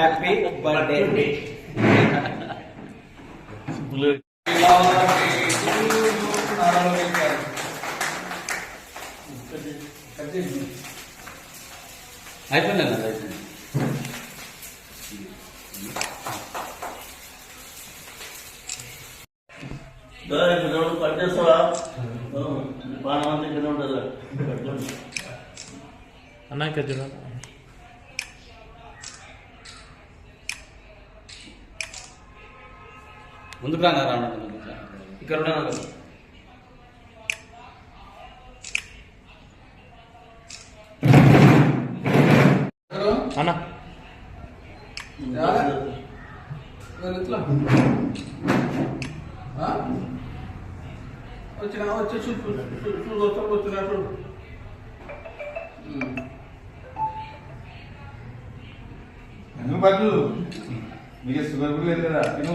Happy birthday అయిపోయింది అన్న అయిపోయింది ఇప్పుడు ఉంటుందా పట్టుకోండి. అన్నా ఇక్కడ ముందుకు రానా రావణ ఇక్కడ ఉన్నాను అన్నా వచ్చిన వచ్చి చూపు చూపు వచ్చినప్పుడు నువ్వు బట్లు మీకు షుగర్ కూడా లేదు కదా తిను.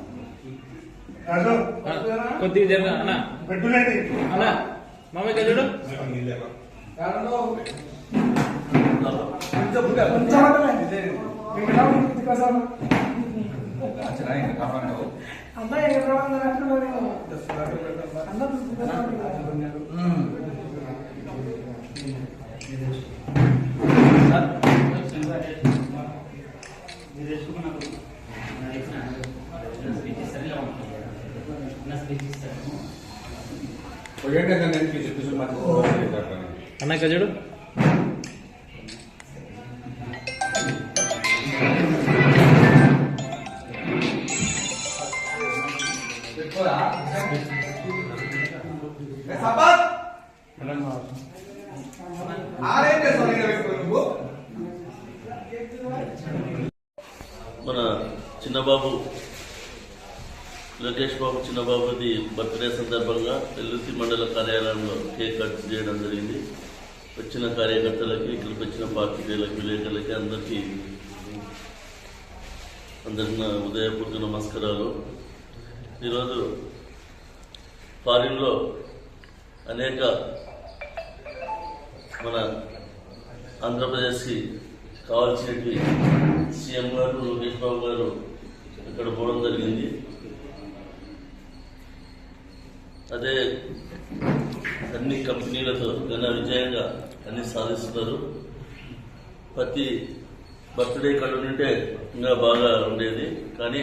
కొద్దిగా జరగ అన్నా. అన్నా మామ ఇక్కడ చూడు. అన్నా ఇక్కడ చూడు. మన చిన్నబాబు లోకేష్ బాబు చిన్నబాబుది బర్త్డే సందర్భంగా వెల్లుర్తి మండల కార్యాలయంలో కేక్ కట్ చేయడం జరిగింది. వచ్చిన కార్యకర్తలకి ఇక్కడికి వచ్చిన పార్టీలకు విలేకరులకి అందరికీ అందరిన ఉదయపూర్తి ఉదయపూర్వక నమస్కారాలు. ఈరోజు ఫారిన్లో అనేక మన ఆంధ్రప్రదేశ్కి కావాల్సినవి సీఎం గారు లోకేష్ బాబు గారు ఇక్కడ పోవడం జరిగింది. అదే అన్ని కంపెనీలతో ఘన విజయంగా అన్ని సాధిస్తున్నారు. ప్రతి బర్త్డే ఇక్కడ ఉంటే ఇంకా బాగా ఉండేది. కానీ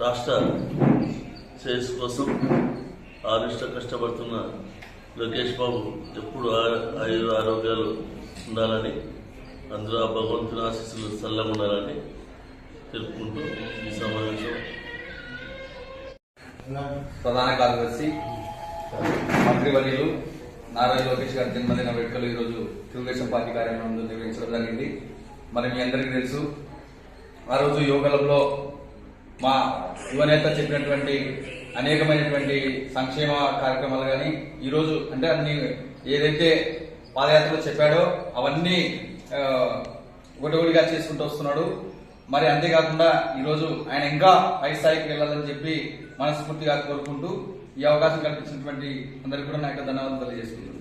రాష్ట్ర శ్రేయస్ కోసం ఆరుష్ట కష్టపడుతున్న లోకేష్ బాబు ఎప్పుడు ఆ- ఆయుర ఆరోగ్యాలు ఉండాలని అందులో ఆ భగవంతుని ఆశీస్సులు చల్లగా ఉండాలని తెలుపుకుంటూ ఈ సమావేశం ప్రధాన కార్యదర్శి మంత్రివర్యులు నారా లోకేష్ గారి జన్మదిన వేడుకలు ఈరోజు తెలుగుదేశం పార్టీ కార్యాలయంలో నిర్వహించడం జరిగింది. మరి మీ అందరికీ తెలుసు ఆ రోజు యోగలంలో మా యువనేత చెప్పినటువంటి అనేకమైనటువంటి సంక్షేమ కార్యక్రమాలు కానీ ఈరోజు అంటే అన్ని ఏదైతే పాదయాత్రలో చెప్పాడో అవన్నీ ఒకటి ఒకటిగా చేసుకుంటూ వస్తున్నాడు. మరి అంతేకాకుండా ఈరోజు ఆయన ఇంకా పై స్థాయికి వెళ్ళాలని చెప్పి మనస్ఫూర్తిగా కోరుకుంటూ ఈ అవకాశం కల్పించినటువంటి అందరికీ కూడా నా యొక్క ధన్యవాదాలు తెలియజేస్తున్నాను.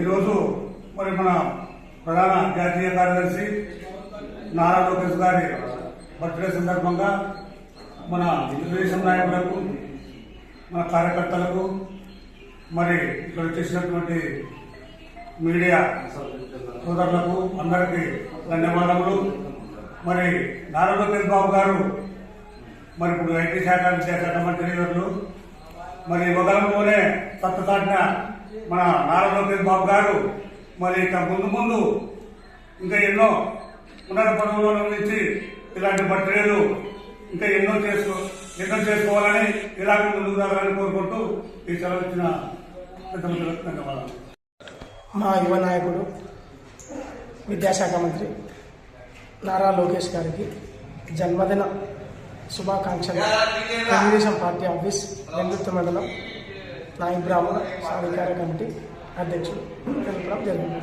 ఈరోజు మరి మన ప్రధాన జాతీయ కార్యదర్శి నారా లోకేష్ గారి బర్త్డే సందర్భంగా మన తెలుగుదేశం నాయకులకు మన కార్యకర్తలకు మరి ఇక్కడ వచ్చేసినటువంటి మీడియా సోదరులకు అందరికీ ధన్యవాదములు. మరి నారా లోకేష్ బాబు గారు మరి ఇప్పుడు ఐటీ శాఖ విద్యాశాఖ మంత్రి గారు మరి ఉదయంలోనే సత్తసాటిన మన నారా లోకేష్ బాబు గారు మరి ఇక ముందు ముందు ఇంకా ఎన్నో ఉన్నత పదవుల నుంచి ఇలాంటి బర్త్డేలు ఇంకా ఎన్నో చేసుకో ఎన్నో చేసుకోవాలని ఇలాగే ముందుకు రావాలని కోరుకుంటూ ఈ సెలవు ఇచ్చిన పెద్దమంత్రులకు ధన్యవాదాలు. మా యువ నాయకుడు విద్యాశాఖ మంత్రి నారా లోకేష్ గారికి జన్మదిన శుభాకాంక్షలు. తెలుగుదేశం పార్టీ ఆఫీస్ వెల్లుత్తి మండలం నాయక్ బ్రాహ్మణ సాధికార కమిటీ అధ్యక్షుడు. తెలుపడం జరిగింది